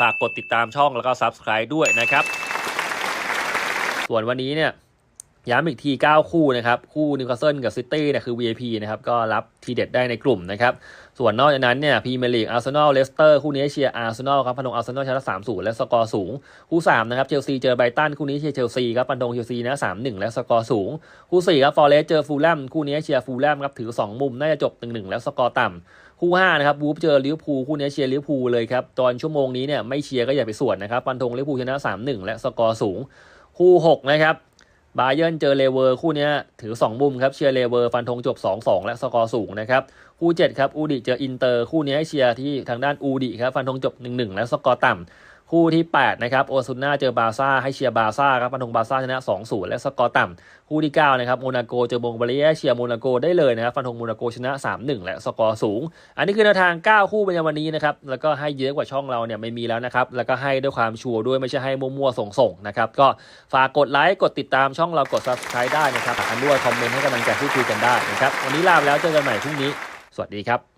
ฝากกดติดตามช่องแล้วก็ Subscribe ด้วยนะครับ ส่วนวันนี้เนี่ย ย้ำอีกที 9 คู่นะครับ คู่นิวคาสเซิลกับซิตี้เนี่ยคือ VIP นะครับก็รับทีเด็ดได้ในกลุ่มนะครับ ส่วนนอกจากนั้นเนี่ยพรีเมียร์ลีกอาร์เซนอลเลสเตอร์คู่นี้เชียร์อาร์เซนอลครับพันธงอาร์เซนอลชนะสามศูนย์และสกอร์สูง คู่สามนะครับเชลซีเจอไบตันคู่นี้เชียร์เชลซีครับพันธงเชลซีนะสามหนึ่งและสกอร์สูง คู่สี่ครับฟอร์เรสเจอฟูลแลมคู่นี้เชียร์ฟูลแลมครับถือสองมุมน่าจะจบหนึ่งหนึ่งแล้วสกอร์ต่ำคู่5นะครับวูฟเจอลิเวอร์พูลคู่นี้เชียร์ลิเวอร์พูลเลยครับตอนชั่วโมงนี้เนี่ยไม่เชียร์ก็อย่าไปส่วนนะครับปันธงลิเวอร์พูลชนะ 3-1 และสกอร์สูง คู่6นะครับ บาเยิร์นเจอเลเวอร์คู่นี้ถือ 2 มุมครับเชียร์เลเวอร์ฟันธงจบ 2-2 และสกอร์สูงนะครับคู่7ครับอูดิเจออินเตอร์คู่นี้ให้เชียร์ที่ทางด้านอูดิครับฟันธงจบ 1-1 และสกอร์ต่ำ คู่ที่ 8 นะครับโอซุน่าเจอบาซ่าให้เชียร์บาซ่าครับฟันธงบาซ่าชนะ2-0และสกอร์ต่ำคู่ที่ 9 นะครับโมนาโกเจอบงบาเลียเชียร์โมนาโกได้เลยนะครับฟันธงโมนาโกชนะ 3-1 และสกอร์สูง อันนี้คือแนวทาง 9 คู่เป็นวันนี้นะครับแล้วก็ให้เยอะกว่าช่องเราเนี่ยไม่มีแล้วนะครับแล้วก็ให้ด้วยความชัวร์ด้วยไม่ใช่ให้มั่วๆส่งๆนะครับก็ฝากกดไลค์กดติดตามช่องเรากด subscribe ได้นะครับอันด้วยคอมเมนต์ให้กำลังใจพูดคุยกันได้นะครับวันนี้ลาไปแล้วเจอกันใหม่พรุ่งนี้ สวัสดีครับ